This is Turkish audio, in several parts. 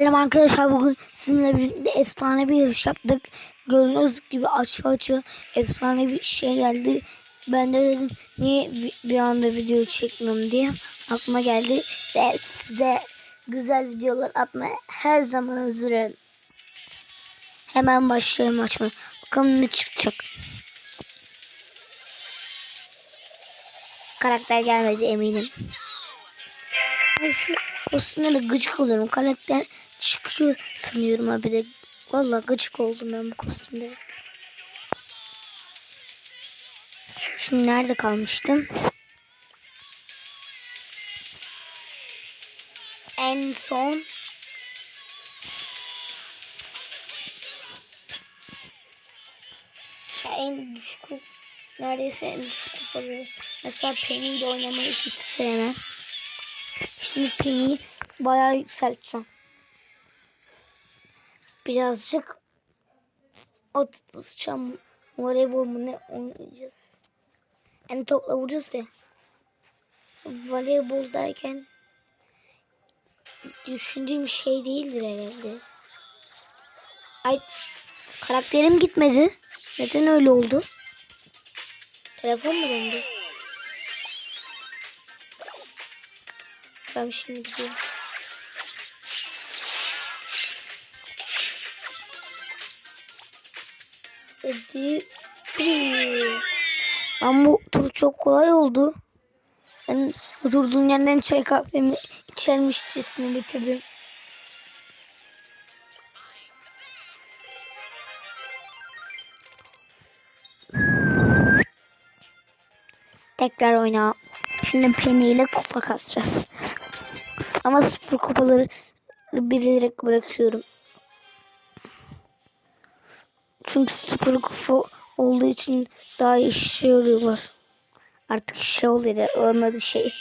Selam arkadaşlar bugün sizinle birlikte efsane bir yarış yaptık. Gördüğünüz gibi açı açı efsane bir şey geldi. Ben de dedim niye bir anda video çekmiyorum diye aklıma geldi. Ve size güzel videolar atmaya her zaman hazırım. Hemen başlayalım açmaya. Bakalım ne çıkacak. Karakter gelmedi eminim. Ben şu kostümlere gıcık oluyorum. Karakter çıkıyor sanıyorum abi de. Vallahi gıcık oldum ben bu kostümlere. Şimdi nerede kalmıştım? En son en düşük neredeyse en düşük kupaları. Mesela Penny ile oynamayı hiç sevmem. Şimdi Penny'i bayağı yükselteceğim. Birazcık atışacağım. Voleybol mu ne oynayacağız. Yani topla vuracağız ya. Voleybol derken düşündüğüm şey değildir herhalde. Ay karakterim gitmedi. Neden öyle oldu? Telefon mu döndü? Ben şimdi gidiyorum. Hadi. Ama bu tur çok kolay oldu. Ben durduğum yerden çay kahvemi içermişçesine bitirdim. Tekrar oyna. Şimdi Penny ile kupa kasacağız. Ama sıfır kupaları bilerek bırakıyorum. Çünkü sıfır kupa olduğu için daha işe yarıyorlar. Artık işe oluyor. Olmadı şey.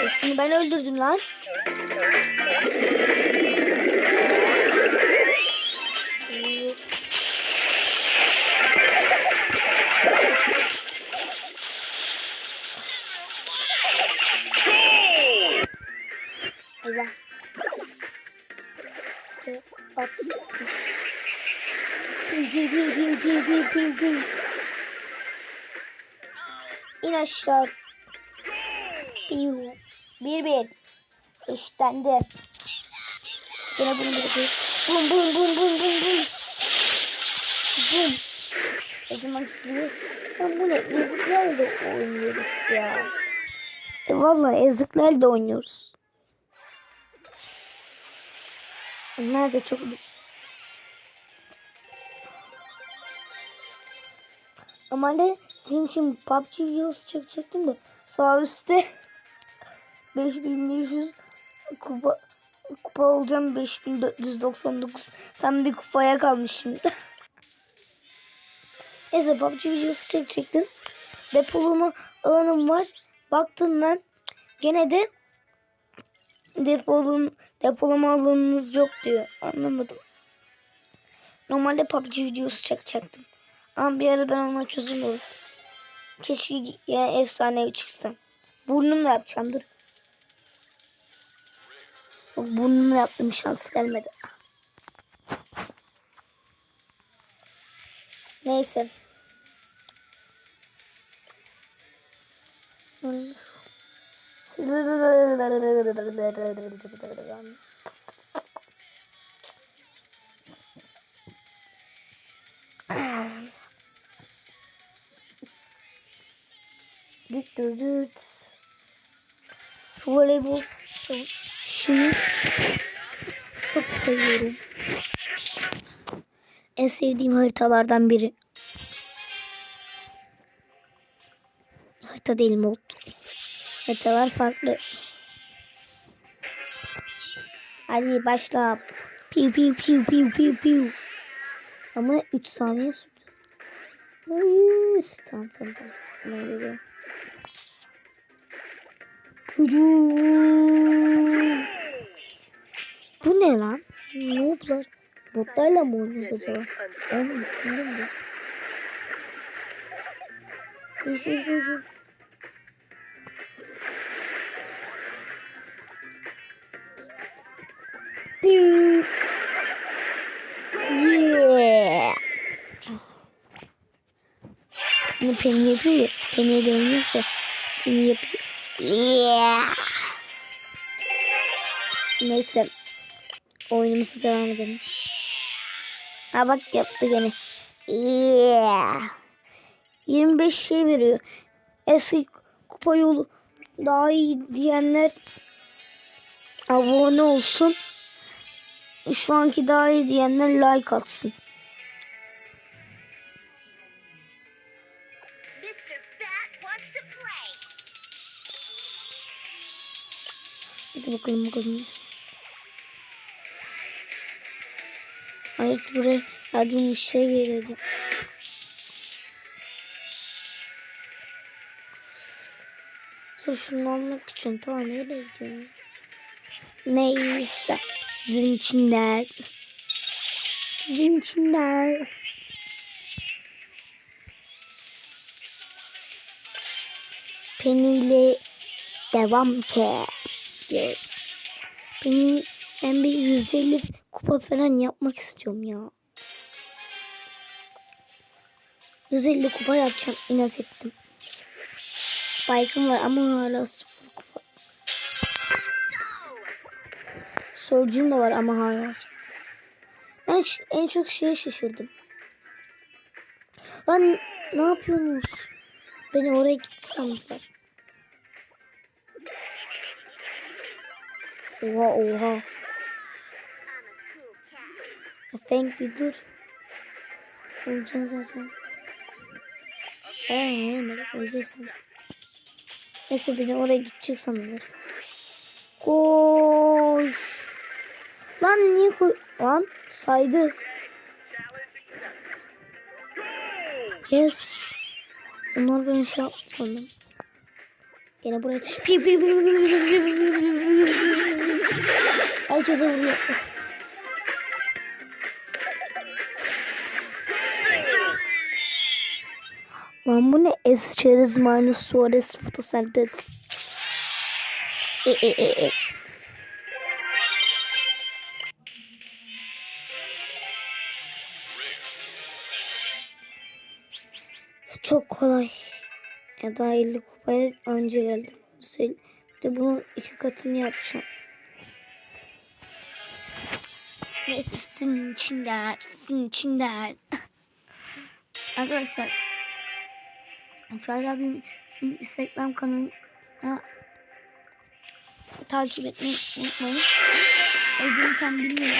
Hepsini ben öldürdüm lan. Allah. İşte at gitsin. Gül gül gül gül. İn aşağı. Piu. Bir bir. İşlendi. Yine bunu bir bir. Bum bum bum bum bum bum. Bum. O zaman gibi. Ya bu ne? Eziklerle oynuyoruz ya. E vallahi eziklerle oynuyoruz. Bunlar da çok... Normalde sizin için PUBG videosu çekecektim de sağ üstte 5500 kupa kupa olacağım 5499 tam bir kupaya kalmışım. Neyse PUBG videosu çekecektim. Depolama alanım var. Baktım ben gene de depolum depolama alanınız yok diyor. Anlamadım. Normalde PUBG videosu çekecektim. Ama bir ara ben ona çözüm Keşke yani efsane çıksın. Burnumla yapacağım dur. Burnumla yaptım şans gelmedi. Neyse. Düt düt düt. Voleybol şu- şunu çok seviyorum. En sevdiğim haritalardan biri. Harita değil mod. Haritalar farklı. Hadi başla. Piu piu piu piu piu piu. Ama 3 saniye sürdü. Hayır. Tamam tamam tamam. Hemen geliyorum. Hücum. Bu ne lan? Nooblar. Botlarla mı oynuyoruz acaba? Ben düşündüm de. Hız hız hız. Yeah. Bunu Penny yapıyor ya. Penny'e dönmezse Penny yapıyor. Yeah. Neyse. Oyunumuza devam edelim. Ha bak yaptı gene. Yeah. 25 şey veriyor. Eski kupa yolu daha iyi diyenler abone olsun. Şu anki daha iyi diyenler like atsın. Hadi bakalım bakalım. Hayır buraya yardım bir şey geldi. Sırf şunu almak için ta nereye gidiyorum? Neyse. Sizin içinler. Sizin içinler. Penny ile devam ki. Penny ben bir 150 kupa falan yapmak istiyorum ya. 150 kupa yapacağım inat ettim. Spike'ım var ama hala sıfır Surge'um da var ama hala. Ben en çok şeye şaşırdım. Lan ne yapıyorsunuz? Beni oraya gitti sandılar. Oha oha. Thank you dur. Öleceksin zaten. Eee merak öleceksin. Neyse beni oraya gidecek sanırlar. Koş. Lan niye koy... Lan saydı. Yes. Onlar ben şey yaptı sandım. Yine buraya... Herkese vuruyor. Lan bu ne? Es çerez minus suarez fotosentez. E e e e. Çok kolay. Ya da 50 kupaya anca geldim. Bir de bunun iki katını yapacağım. Neyse sizin için der. Sizin için der. Arkadaşlar Çağrı abim Instagram kanalına takip etmeyi unutmayın. Ödümü tam bilmiyorum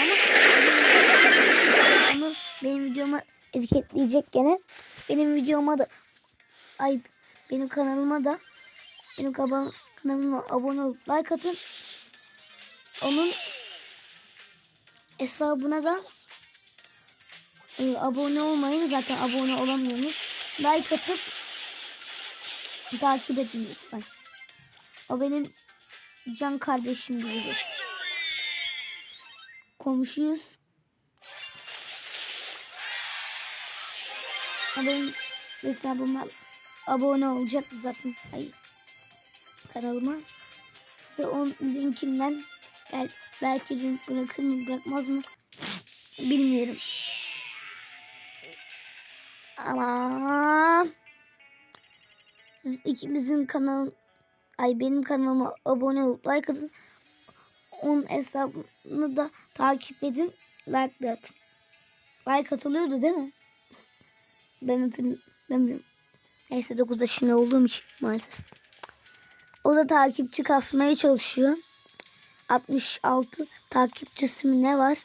ama onu benim videoma etiketleyecek gene. Benim videoma da ay benim kanalıma da benim kanalıma abone olup like atın. Onun hesabına da e, abone olmayın. Zaten abone olamıyorsunuz. Like atıp takip edin lütfen. O benim can kardeşim gibidir. Komşuyuz. Benim hesabıma abone olacak zaten. Ay, kanalıma. Size onun linkinden bel belki link bırakır mı bırakmaz mı bilmiyorum. Ama siz ikimizin kanal ay benim kanalıma abone olup like atın. Onun hesabını da takip edin. Like atın. Like atılıyordu değil mi? Ben hatırlamıyorum. Neyse 9 yaşında olduğum için maalesef. O da takipçi kasmaya çalışıyor. 66 takipçisi mi ne var?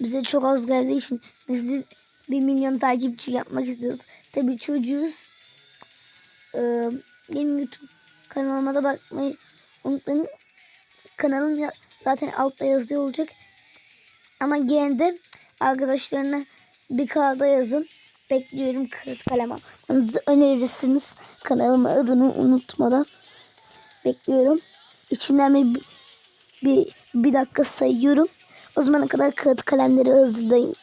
Bize çok az geldiği için biz bir, bir milyon takipçi yapmak istiyoruz. Tabii çocuğuz. Ee, benim YouTube kanalıma da bakmayı unutmayın. Kanalım zaten altta yazıyor olacak. Ama gene de arkadaşlarına bir kağıda yazın. Bekliyorum kağıt kalem almanızı önerirsiniz. Kanalıma adını unutmadan. Bekliyorum. İçimden bir, bir, bir dakika sayıyorum. O zamana kadar kağıt kalemleri hazırlayın.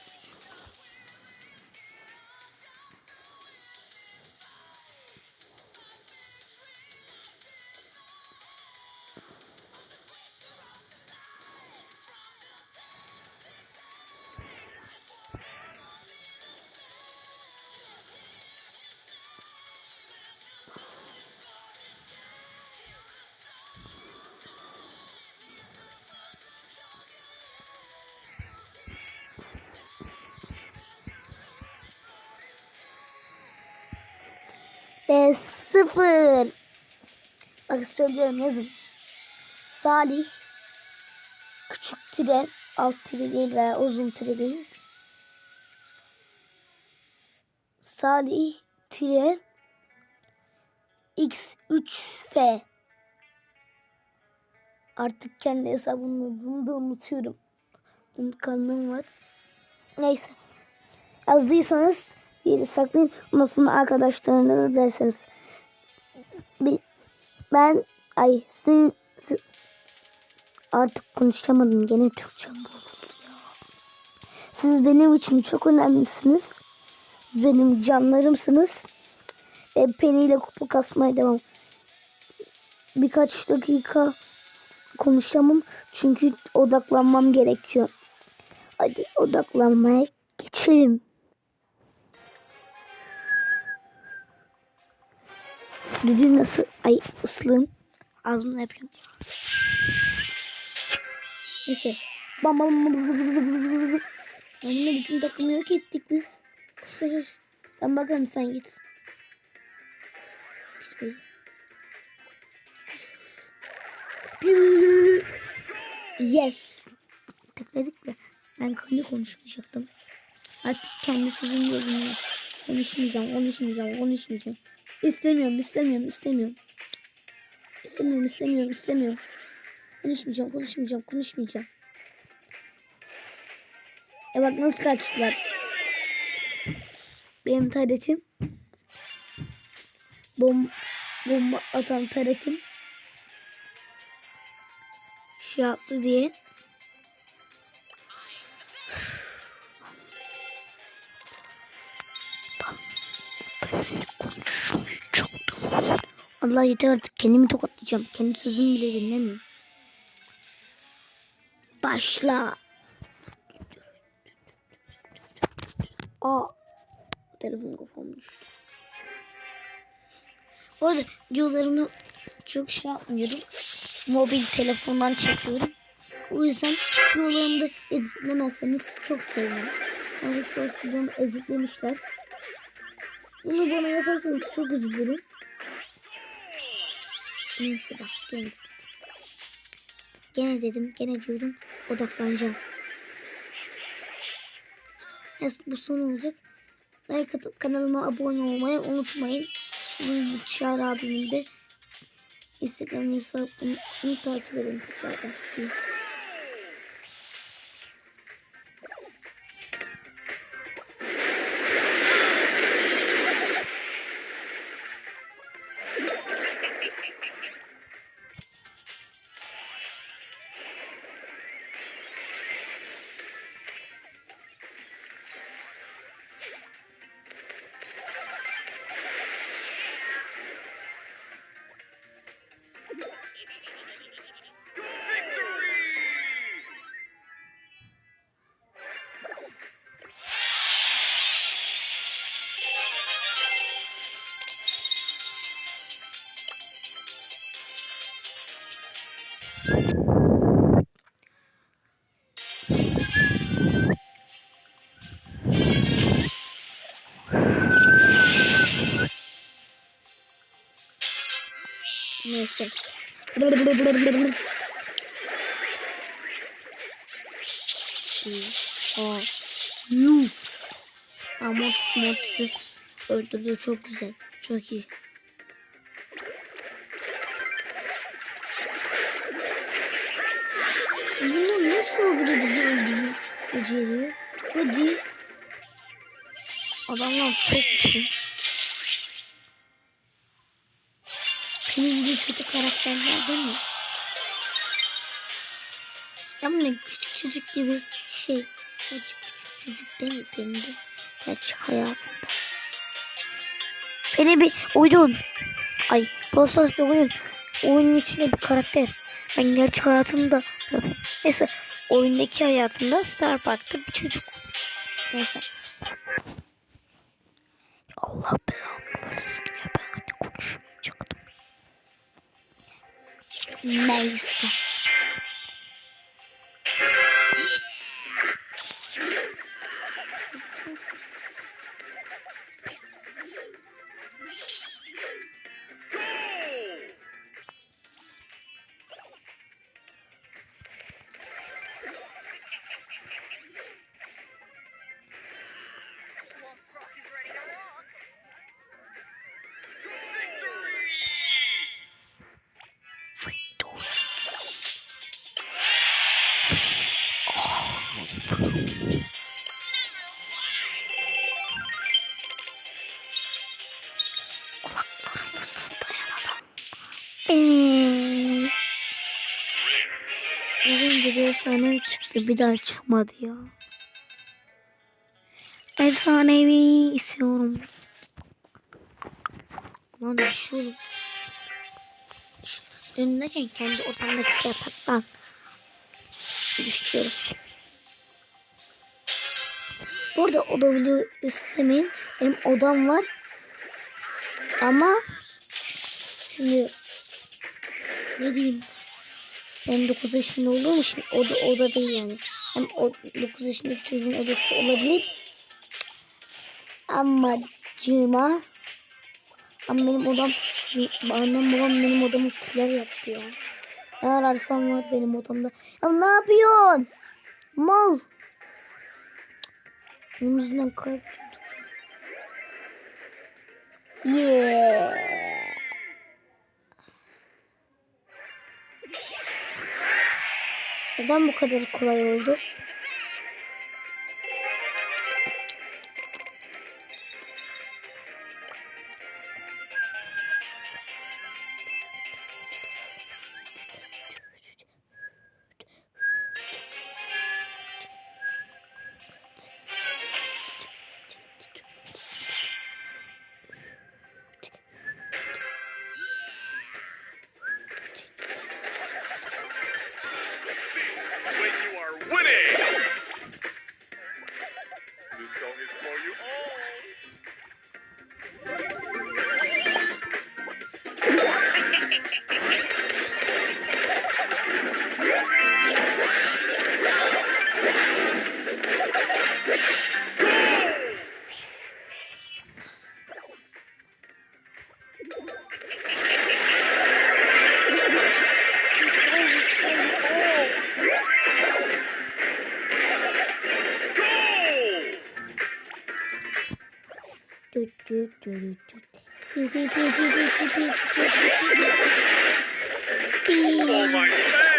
Ve sıfır. Bak söylüyorum yazın. Salih küçük tire alt tire değil veya uzun tire değil. Salih tire x3f Artık kendi hesabımın adını da unutuyorum. Unutkanlığım var. Neyse. Yazdıysanız yeri saklayın. Ondan sonra arkadaşlarına da derseniz. Ben ay sizin, siz- artık konuşamadım. Gene Türkçem bozuldu ya. Siz benim için çok önemlisiniz. Siz benim canlarımsınız. Ve Penny ile kupa kasmaya devam. Birkaç dakika konuşamam. Çünkü odaklanmam gerekiyor. Hadi odaklanmaya geçelim. Düdüğü nasıl? Ay ıslığım. Ağzımla yapıyorum. Neyse. Bam bam bam bam. Anne bütün takımı yok ettik biz. Ben bakarım sen git. Yes. Tıkladık da ben kendi konuşmayacaktım. Artık kendi sözüm yazmıyor. Konuşmayacağım, konuşmayacağım, konuşmayacağım. İstemiyorum, istemiyorum, istemiyorum. İstemiyorum, istemiyorum, istemiyorum. Konuşmayacağım, konuşmayacağım, konuşmayacağım. E bak nasıl kaçtılar. Benim taretim. Bom bomba atan taretim. Şey yaptı diye. Allah yeter artık kendimi tokatlayacağım. Kendi sözümü bile dinlemiyorum. Başla. Aa. Telefon kafam düştü. Bu arada videolarımı çok şey yapmıyorum. Mobil telefondan çekiyorum. O yüzden videolarımı da editlemezseniz çok sevinirim. Yani sos videomu editlemişler. Bunu bana yaparsanız çok üzülürüm. Neyse bak gene dedim. Gene dedim gene diyorum odaklanacağım. Neyse bu son olacak. Like atıp kanalıma abone olmayı unutmayın. Bu Çağrı abimin de Instagram hesabını takip edin kızlardan. Neyse. Yuh. Ama Smots'ı öldürdü çok güzel. Çok iyi. Bunlar nasıl öldürüyor bizi öldürüyor? Beceriyor. Hadi. Adamlar çok iyi. Benim kötü karakterler değil mi? Ya bu ne küçük çocuk gibi şey. Gerçi küçük çocuk değil mi benim de? Gerçek hayatında. Beni bir oyun. Ay Brawl Stars bir oyun. Oyunun içinde bir karakter. Ben gerçek hayatımda Neyse oyundaki hayatımda Star Park'ta bir çocuk. Neyse. Allah belanı versin ben hani konuşmayacaktım. Neyse. Bir daha çıkmadı ya. Efsanevi istiyorum. Lan düşüyorum. Önündeyken kendi odamdaki yataktan düşüyorum. Burada oda video istemeyin. Benim odam var. Ama şimdi ne diyeyim ben 9 yaşında olduğum için oda, oda değil yani. Hem o 9 yaşındaki çocuğun odası olabilir. Ama cıma ama benim odam annem babam benim odamı küler yaptı ya. Ne ararsam var benim odamda. Ya ne yapıyorsun? Mal. Benim yüzümden kaybolduk. Yeah. Neden bu kadar kolay oldu? Oh my man!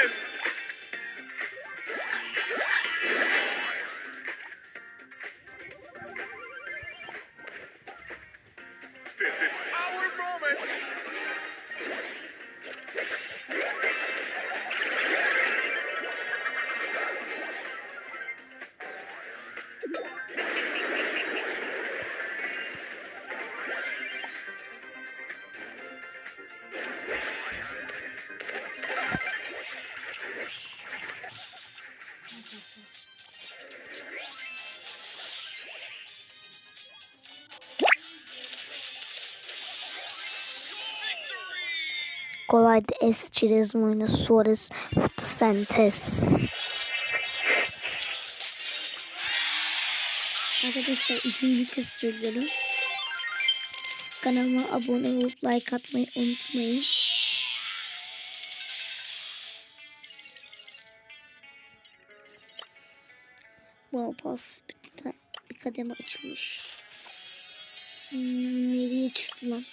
Kolaydı es çerezim oyunu Suarez fotosentez. Arkadaşlar üçüncü kez söylüyorum. Kanalıma abone olup like atmayı unutmayın. Well Pass bir, bir kademe açılmış. Hmm, nereye çıktı lan?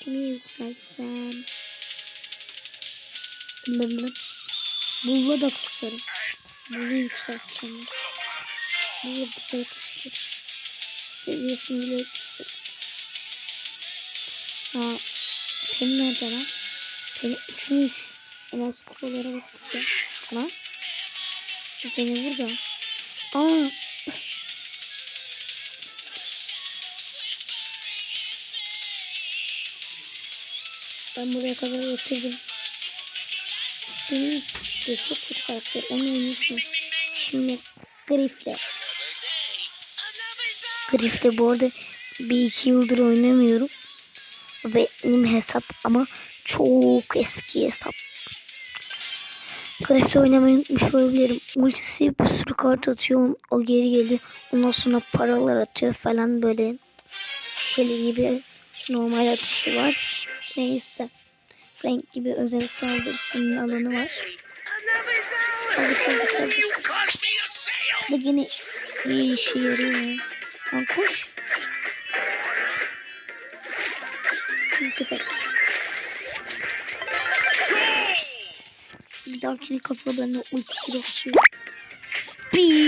Kimi yükseltsem? Bılbıl. Bulla da kısarım. Bulla yükselteceğim. Bulla güzel kısır. Seviyesini bile kısır. Ha, Pen nerede lan? Pen üçmüş. En az kupalara baktık ya. Lan. Beni burada. Aa. Ben buraya kadar getirdim. Benim de çok kötü karakter. Onu oynuyorsun. Şimdi Griff'le. Griff'le bu arada bir iki yıldır oynamıyorum. Benim hesap ama çok eski hesap. Griff'le oynamayı unutmuş olabilirim. Ultisi bir sürü kart atıyor. O geri geliyor. Ondan sonra paralar atıyor falan böyle. Shelly gibi normal atışı var. Neyse. Frank gibi özel saldırısının alanı var. Saldır saldır. Bu yine iyi işe yarıyor. Lan koş. Köpek. Bir dahakini kafalarına uyku sürüyor. Bii.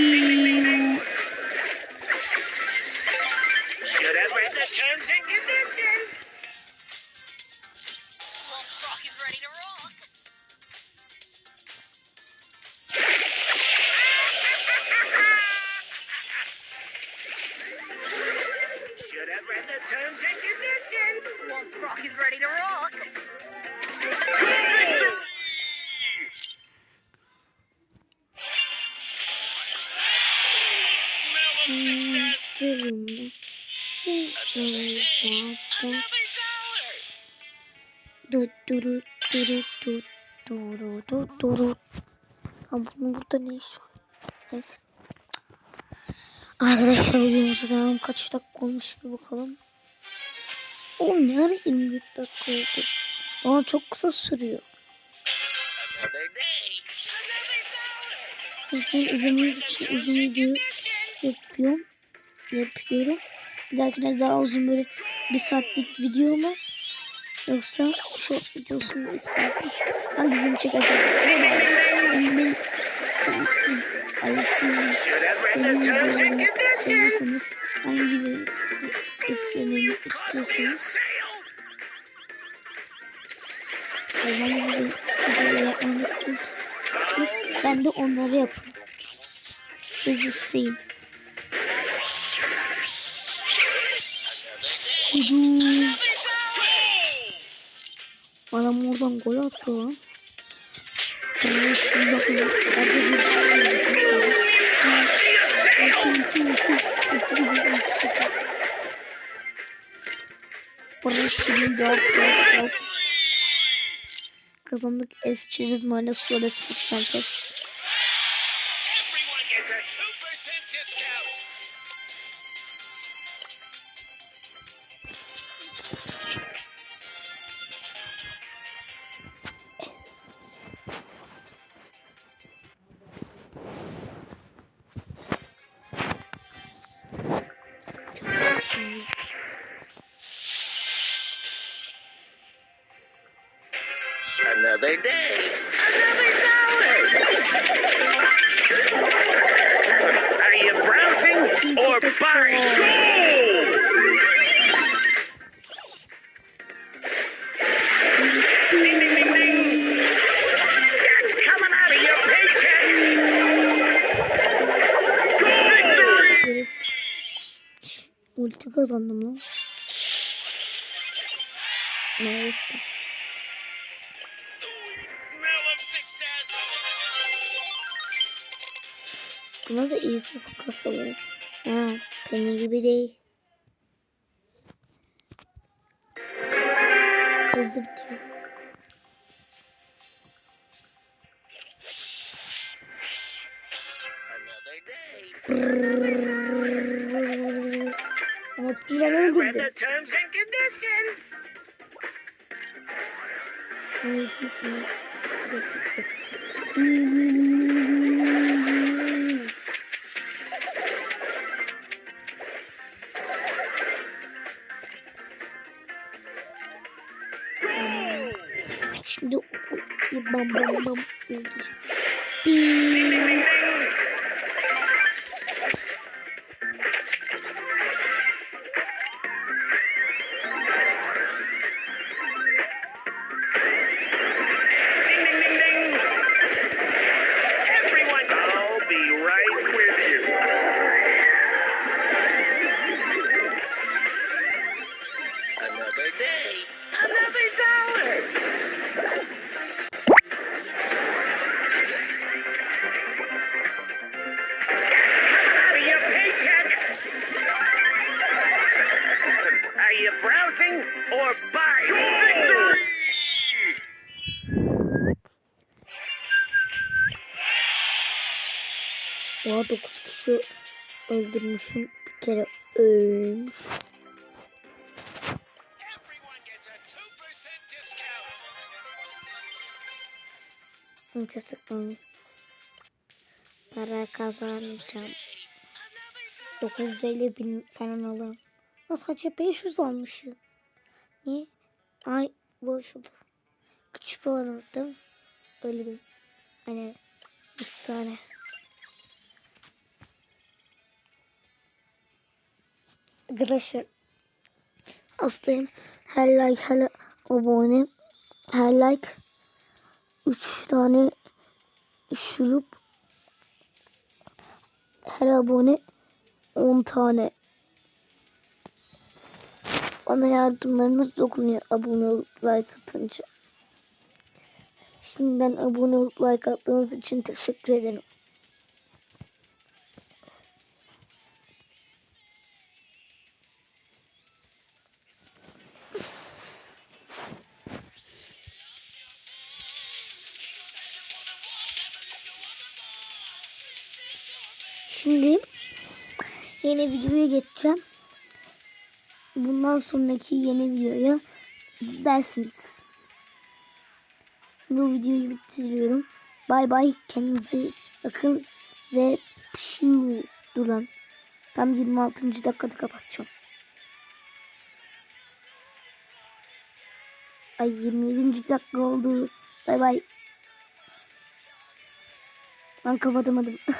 Read the terms and conditions. Swamp Rock is ready to rock. Victory! Smell of success. Bölümde sevgilerden Another dollar. Dut durut durut dut durut dut durut. Ha bunun burada ne. Arkadaşlar videomuza devam. Kaç dakika olmuş bir bakalım. O ne ara 21 dakika oldu. Bana çok kısa sürüyor. Sizin izlemeniz için uzun video yapıyorum. Yapıyorum. Bir dahakine daha uzun böyle bir saatlik video mu? Yoksa short videosu mu isterseniz hangisini çekerseniz size bağlı. Sen beni sen, ay, siz benim videolarımı seviyorsanız hangilerini istememi istiyorsanız hangi video yapmamı istiyorsanız ben de onları yaparım. Siz isteyin. Hücum. Adam oradan gol attı lan. Ben şimdi bakın. Hadi bir Barış şimdi de attı. Kazandık. Es çiriz minus soles 85. Everyone gets a 2% discount. Neyse. Buna da iyi koku kasa var. Ha, peynir gibi değil. Hızlı bitiyor. Ama hepsini ben Şimdi bam bam bam öldüreceğim. Öldürmüşüm. Bir kere ölmüş. Everyone gets a 2% discount. Bunu kestikten para kazanacağım. 950 bin falan alırım. Nasıl sadece 500 almışım. Niye? Ay boşuldu. Küçük değil mi? Öyle bir. Hani 100 tane. Arkadaşlar hastayım. Her like, her abone, her like 3 tane şurup her abone 10 tane bana yardımlarınız dokunuyor abone olup like atınca. Şimdiden abone olup like attığınız için teşekkür ederim. Yeni videoya geçeceğim. Bundan sonraki yeni videoyu izlersiniz. Bu videoyu bitiriyorum. Bay bay. Kendinize bakın. Ve şu duran. Tam 26. dakikada kapatacağım. Ay 27. dakika oldu. Bay bay. Ben kapatamadım.